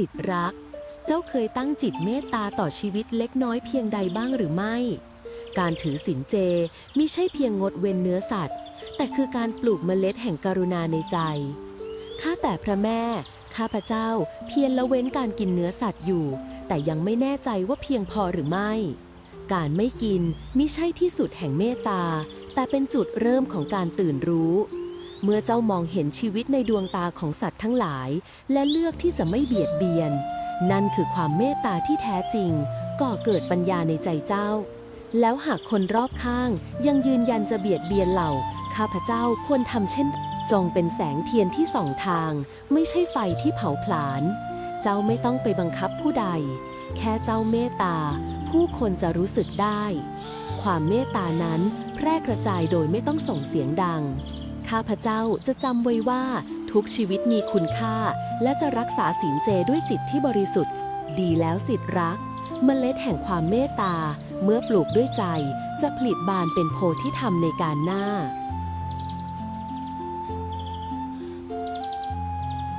สิทธิ์รัก เจ้าเคยตั้งจิตเมตตาต่อชีวิตเล็กน้อยเพียงใดบ้างหรือไม่ การถือศีลเจมิใช่เพียงงดเว้นเนื้อสัตว์ แต่คือการปลูกเมล็ดแห่งกรุณาในใจ ข้าแต่พระแม่ ข้าพระเจ้าเพียรละเว้นการกินเนื้อสัตว์อยู่ แต่ยังไม่แน่ใจว่าเพียงพอหรือไม่ การไม่กินมิใช่ที่สุดแห่งเมตตา แต่เป็นจุดเริ่มของการตื่นรู้ เมื่อเจ้ามองเห็นชีวิตในดวงตาของสัตว์ทั้งหลาย และเลือกที่จะไม่เบียดเบียน นั่นคือความเมตตาที่แท้จริง ก่อเกิดปัญญาในใจเจ้า แล้วหากคนรอบข้างยังยืนยันจะเบียดเบียนเหล่าข้าพเจ้าควรทำเช่น จงเป็นแสงเทียนที่ส่องทาง ไม่ใช่ไฟที่เผาผลาญเจ้าไม่ต้องไปบังคับผู้ใด แค่เจ้าเมตตา ผู้คนจะรู้สึกได้ ความเมตตานั้นแพร่กระจายโดยไม่ต้องส่งเสียงดัง ข้าพเจ้าจะจำไว้ว่าทุกชีวิตมีคุณค่า และจะรักษาศีลเจด้วยจิตที่บริสุทธิ์ ดีแล้วสิทธิรักเมล็ดแห่งความเมตตา เมื่อปลูกด้วยใจ จะผลิบานเป็นโพธิธรรมในการหน้า